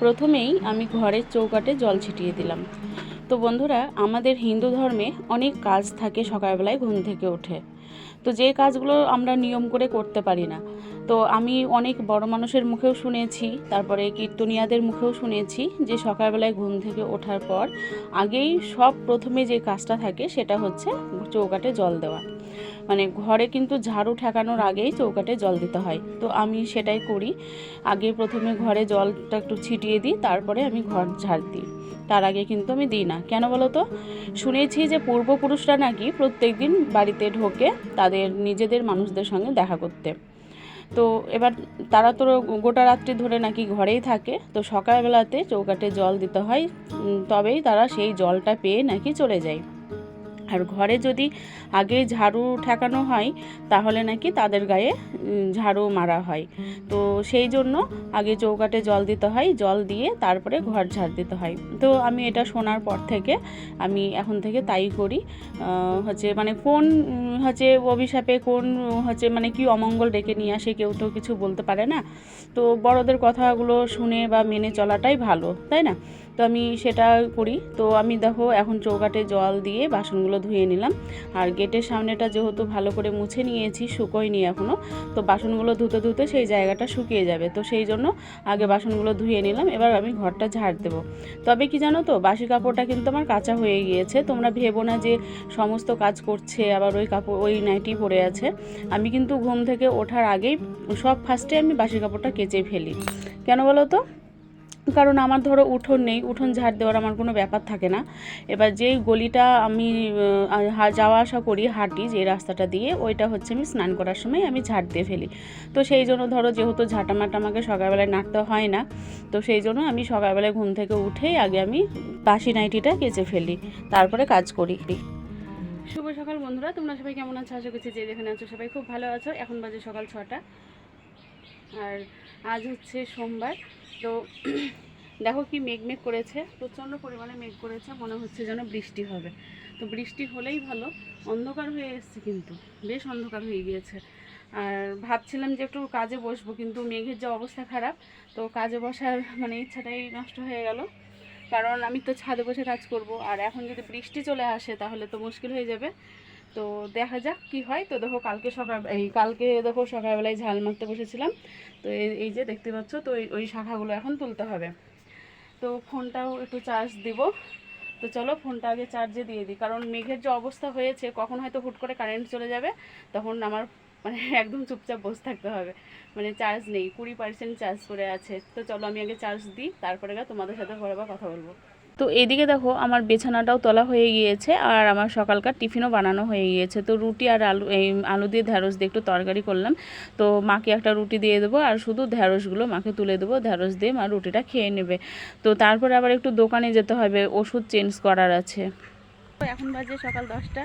প্রথমেই আমি ঘরের চৌকাটে জল ছিটিয়ে দিলাম। তো বন্ধুরা, আমাদের হিন্দু ধর্মে অনেক কাজ থাকে সকালবেলায় ঘুম থেকে উঠে। তো যে কাজগুলো আমরা নিয়ম করে করতে পারি না। তো আমি অনেক বড় মানুষের মুখেও শুনেছি, তারপরে কীর্তনিয়াদের মুখেও শুনেছি যে সকালবেলায় ঘুম থেকে ওঠার পর আগেই সব প্রথমে যে কাজটা থাকে সেটা হচ্ছে চৌকাটে জল দেওয়া। মানে ঘরে কিন্তু ঝাড়ু ঠেকানোর আগেই চৌকাটে জল দিতে হয়। তো আমি সেটাই করি। আগে প্রথমে ঘরে জলটা একটু ছিটিয়ে দিই, তারপরে আমি ঘর ঝাড় দিই। তার আগে কিন্তু আমি দিই না। কেন বলো তো? শুনেছি যে পূর্বপুরুষরা নাকি প্রত্যেক দিন বাড়িতে ঢোকে তাদের নিজেদের মানুষদের সঙ্গে দেখা করতে। তো এবার তারা তো গোটা রাত্রি ধরে নাকি ঘরেই থাকে। তো সকালবেলাতে চৌকাটে জল দিতে হয়। তবেই তারা সেই জলটা পেয়ে নাকি চলে যায়। আর ঘরে যদি আগে ঝাড়ু ঠেকানো হয়, তাহলে নাকি তাদের গায়ে ঝাড়ু মারা হয়। তো সেই জন্য আগে চৌকাটে জল দিতে হয়, জল দিয়ে তারপরে ঘর ঝাড় দিতে হয়। তো আমি এটা শোনার পর থেকে আমি এখন থেকে তাই করি। হচ্ছে মানে কোন হচ্ছে অভিশাপে কোন, হচ্ছে মানে কি অমঙ্গল ডেকে নিয়ে আসে কেউ তো কিছু বলতে পারে না। তো বড়দের কথাগুলো শুনে বা মেনে চলাটাই ভালো, তাই না? তো আমি সেটা করি। তো আমি দেখো এখন চৌকাটে জল দিয়ে বাসনগুলো ধুয়ে নিলাম। আর গেটের সামনেটা যেহেতু ভালো করে মুছে নিয়েছি, শুকোয়নি এখনও তো বাসনগুলো ধুতে ধুতে সেই জায়গাটা শুকিয়ে যাবে। তো সেই জন্য আগে বাসনগুলো ধুয়ে নিলাম, এবার আমি ঘরটা ঝাড় দেবো। তবে কি জানো তো, বাসি কাপড়টা কিন্তু আমার কাঁচা হয়ে গিয়েছে। তোমরা ভেবো না যে সমস্ত কাজ করছে, আবার ওই কাপড়, ওই নাইটি পরে আছে। আমি কিন্তু ঘুম থেকে ওঠার আগেই সব ফার্স্টে আমি বাসি কাপড়টা কেচে ফেলি। কেন বলো তো? কারণ আমার ধরো উঠোন নেই, উঠোন ঝাড় দেওয়ার আমার কোনো ব্যাপার থাকে না। এবার যেই গলিটা আমি যাওয়া আসা করি হাঁটি যে রাস্তাটা দিয়ে, ওইটা হচ্ছে আমি স্নান করার সময় আমি ঝাড় দিয়ে ফেলি। তো সেই জন্য ধরো যেহেতু ঝাঁটামাটা আমাকে সকালবেলায় নাড়তে হয় না, তো সেই জন্য আমি সকালবেলায় ঘুম থেকে উঠেই আগে আমি বাসি নাইটিটা কেচে ফেলি, তারপরে কাজ করি। শুভ সকাল বন্ধুরা, তোমরা সবাই কেমন আছো? আশা করছি যে যেখানে আছো সবাই খুব ভালো আছো। এখন বাজে সকাল ছটা। আর আজ হচ্ছে সোমবার। তো দেখো কি মেঘ মেঘ করেছে, প্রচণ্ড পরিমাণে মেঘ করেছে, মনে হচ্ছে যেন বৃষ্টি হবে। তো বৃষ্টি হলেই ভালো, অন্ধকার হয়ে এসছে কিন্তু, বেশ অন্ধকার হয়ে গিয়েছে। আর ভাবছিলাম যে একটু কাজে বসবো, কিন্তু মেঘের যে অবস্থা খারাপ, তো কাজে বসার মানে ইচ্ছাটাই নষ্ট হয়ে গেল। কারণ আমি তো ছাদে বসে কাজ করব, আর এখন যদি বৃষ্টি চলে আসে তাহলে তো মুশকিল হয়ে যাবে। তো দেখা যাক কি হয়। তো দেখো কালকে সকাল, এই কালকে দেখো সকালবেলায় ঝাল মারতে বসেছিলাম। তো এই যে দেখতে পাচ্ছ, তো ওই শাখাগুলো এখন তুলতে হবে। তো ফোনটাও একটু চার্জ দিব। তো চলো ফোনটা আগে চার্জে দিয়ে দিই। কারণ মেঘের যে অবস্থা হয়েছে, কখন হয়তো হুট করে কারেন্ট চলে যাবে, তখন আমার মানে একদম চুপচাপ বসে থাকতে হবে। মানে চার্জ নেই, কুড়ি পার্সেন্ট চার্জ করে আছে। তো চলো আমি আগে চার্জ দিই, তারপরে তোমাদের সাথে পরে কথা বলব। তো এদিকে দেখো আমার বিছানাটাও তোলা হয়ে গিয়েছে আর আমার সকালকার টিফিনও বানানো হয়ে গিয়েছে। তো রুটি আর আলু, এই আলু দিয়ে ঢ্যাঁড়স দিয়ে একটু তরকারি করলাম। তো মাকে একটা রুটি দিয়ে দেবো আর শুধু ঢ্যাঁড়সগুলো মাকে তুলে দেবো। ঢ্যাঁড়স দিয়ে মা রুটিটা খেয়ে নেবে। তো তারপরে আবার একটু দোকানে যেতে হবে, ওষুধ চেঞ্জ করার আছে। এখন বাজে সকাল দশটা,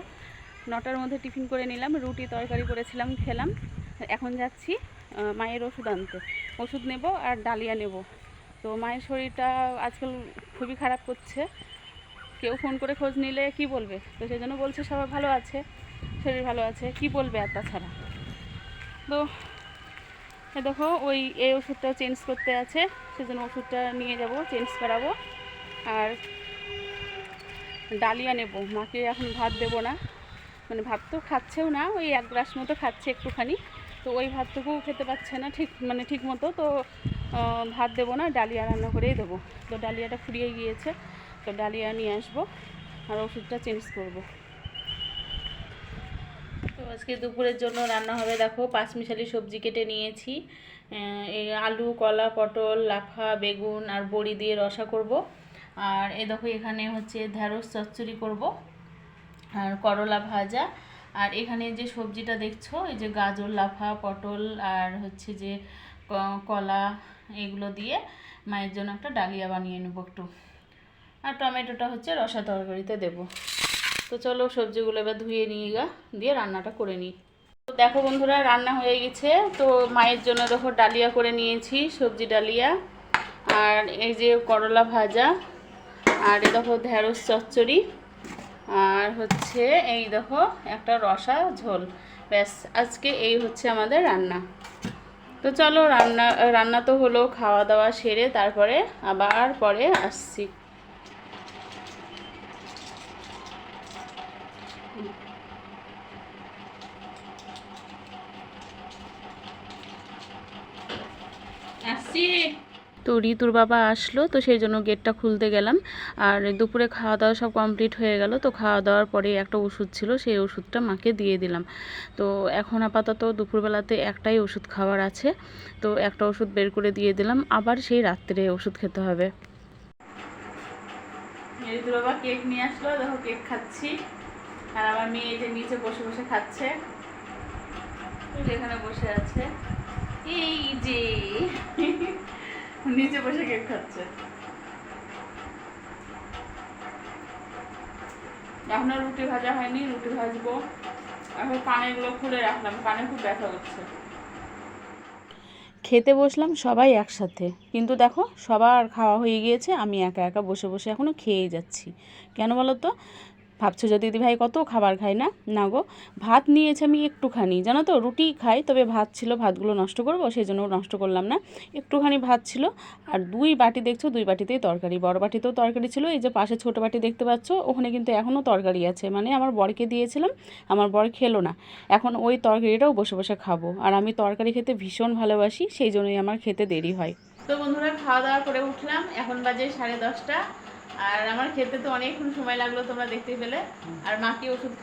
নটার মধ্যে টিফিন করে নিলাম, রুটি তরকারি করেছিলাম, খেলাম। এখন যাচ্ছি মায়ের ওষুধ আনতে। ওষুধ নেব আর ডালিয়া নেব। তো মায়ের শরীরটা আজকাল খুবই খারাপ করছে। কেউ ফোন করে খোঁজ নিলে কি বলবে? তো সেই জন্য বলছে সবাই ভালো আছে, শরীর ভালো আছে, কি বলবে আর তাছাড়া? তো দেখো, ওই এই ওষুধটা চেঞ্জ করতে আছে সেজন্য ওষুধটা নিয়ে যাব চেঞ্জ করাবো। আর ডালিয়া নেব, মাকে এখন ভাত দেবো না। মানে ভাত তো খাচ্ছেও না, ওই এক গ্লাস মতো খাচ্ছে একটুখানি। তো ওই ভাতটুকু খেতে পাচ্ছে না, ঠিক মানে ঠিক মতো। তো ভাত দেবো না, ডালিয়া রান্না করেই দেবো। তো ডালিয়াটা ফুরিয়ে গিয়েছে, তো ডালিয়া নিয়ে আসব আর ওষুধটা চেঞ্জ করব। তো আজকে দুপুরের জন্য রান্না হবে, দেখো, পাঁচমিশালি সবজি কেটে নিয়েছি। এই আলু, কলা, পটল, লাফা, বেগুন আর বড়ি দিয়ে রসা করব। আর এ দেখো, এখানে হচ্ছে ঢ্যাঁড়স চচ্চড়ি করব। আর করলা ভাজা আর এখানে যে সবজিটা দেখছ, এই যে গাজর, লাফা, পটল আর হচ্ছে যে কলা, এগুলো দিয়ে মায়ের জন্য একটা ডালিয়া বানিয়ে নেব একটু। আর টমেটোটা হচ্ছে রসা তরকারিতে দেবো। তো চলো সবজিগুলো এবার ধুয়ে নিয়ে গা, দিয়ে রান্নাটা করে নিই। তো দেখো বন্ধুরা, রান্না হয়ে গেছে। তো মায়ের জন্য দেখো ডালিয়া করে নিয়েছি, সবজি ডালিয়া। আর এই যে করলা ভাজা, আর দেখো ঢেঁড়স চচ্চড়ি। আর হচ্ছে এই দেখো একটা রসা ঝোল। ব্যাস, আজকে এই হচ্ছে আমাদের রান্না। তো চলো রান্না রান্না তো হলো, খাওয়া দাওয়া সেরে তারপরে আবার পরে আসছি। আসছি। তো ঋতুর বাবা আসলো, তো সেই জন্য গেটটা খুলতে গেলাম। আর দুপুরে খাওয়া দাওয়া সব কমপ্লিট হয়ে গেল, তো খাওয়া দাওয়ার পরে একটা ওষুধ ছিল, সেই ওষুধটা মাকে দিয়ে দিলাম। তো এখন আপাতত দুপুরবেলাতে একটাই ওষুধ খাওয়ার আছে, তো একটা ওষুধ বের করে দিয়ে দিলাম, আবার সেই রাত্রে ওষুধ খেতে হবে। কেক খাচ্ছি। আর আমার মেয়ে যে নিচে বসে বসে খাচ্ছে। যেখানে বসে আছে। এই যে। নিচে বসে কেক খাচ্ছে। এখন রুটি ভাজা হয়নি, রুটি ভাজবো। এখন কানেরগুলো খুলে রাখলাম কানে খুব ব্যথা করছে। খেতে বসলাম সবাই একসাথে। কিন্তু দেখো, সবার খাওয়া হয়ে গিয়েছে, আমি একা একা বসে বসে এখনও খেয়েই যাচ্ছি। কেন বলো তো? ভাবছ যে দিদি ভাই কত খাবার খায় না? না গো, ভাত নিয়েছে আমি একটুখানি। জানো তো, রুটি খাই, তবে ভাত ছিল, ভাতগুলো নষ্ট করব সেই জন্য নষ্ট করলাম না। একটুখানি ভাত ছিল, আর দুই বাটি দেখছ, দুই বাটিতেই তরকারি। বড় বাটিতেও তরকারি ছিল, এই যে পাশে ছোটো বাটি দেখতে পাচ্ছ, ওখানে কিন্তু এখনও তরকারি আছে। মানে আমার বরকে দিয়েছিলাম, আমার বর খেলো না। এখন ওই তরকারিটাও বসে বসে খাব। আর আমি তরকারি খেতে ভীষণ ভালোবাসি, সেই জন্যই আমার খেতে দেরি হয়। তো বন্ধুরা, খাওয়া দাওয়া করে উঠলাম। এখন বাজে সাড়ে দশটা। আর আমার খেতে তো অনেকক্ষণ সময় লাগল তোমরা দেখতে পেলে। আর মাকে ওষুধ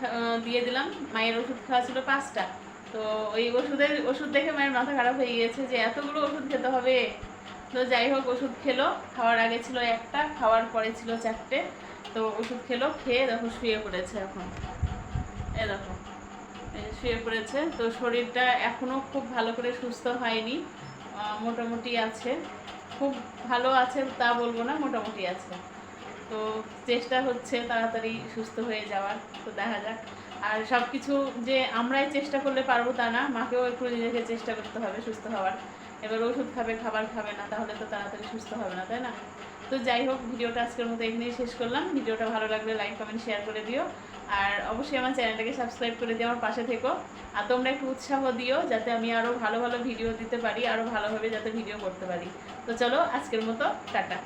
দিয়ে দিলাম। মায়ের ওষুধ খাওয়া ছিল পাঁচটা। তো ওই ওষুধের ওষুধ দেখে মায়ের মাথা খারাপ হয়ে গিয়েছে যে এতগুলো ওষুধ খেতে হবে। তো যাই হোক ওষুধ খেলো। খাওয়ার আগে ছিল একটা খাওয়ার পরে ছিল চারটে। তো ওষুধ খেলো খেয়ে দেখো শুয়ে পড়েছে এখন। এ দেখো শুয়ে পড়েছে। তো শরীরটা এখনও খুব ভালো করে সুস্থ হয়নি। মোটামুটি আছে। খুব ভালো আছে তা বলব না মোটামুটি আছে। তো চেষ্টা হচ্ছে তাড়াতাড়ি সুস্থ হয়ে যাওয়ার, তো দেখা যাক। আর সব কিছু যে আমরাই চেষ্টা করলে পারব তা না, মাকেও একটু নিজেকে চেষ্টা করতে হবে সুস্থ হওয়ার। এবার ওষুধ খাবে, খাবার খাবে না, তাহলে তো তাড়াতাড়ি সুস্থ হবে না, তাই না? তো যাই হোক, ভিডিওটা আজকের মতো এখানেই শেষ করলাম। ভিডিওটা ভালো লাগলে লাইক কমেন্ট শেয়ার করে দিও। আর অবশ্যই আমার চ্যানেলটাকে সাবস্ক্রাইব করে দিয়ে আমার পাশে থেকো। আর তোমরা একটু উৎসাহ দিও, যাতে আমি আরও ভালো ভালো ভিডিও দিতে পারি আরও ভালোভাবে যাতে ভিডিও করতে পারি। তো চলো, আজকের মতো, টাটা।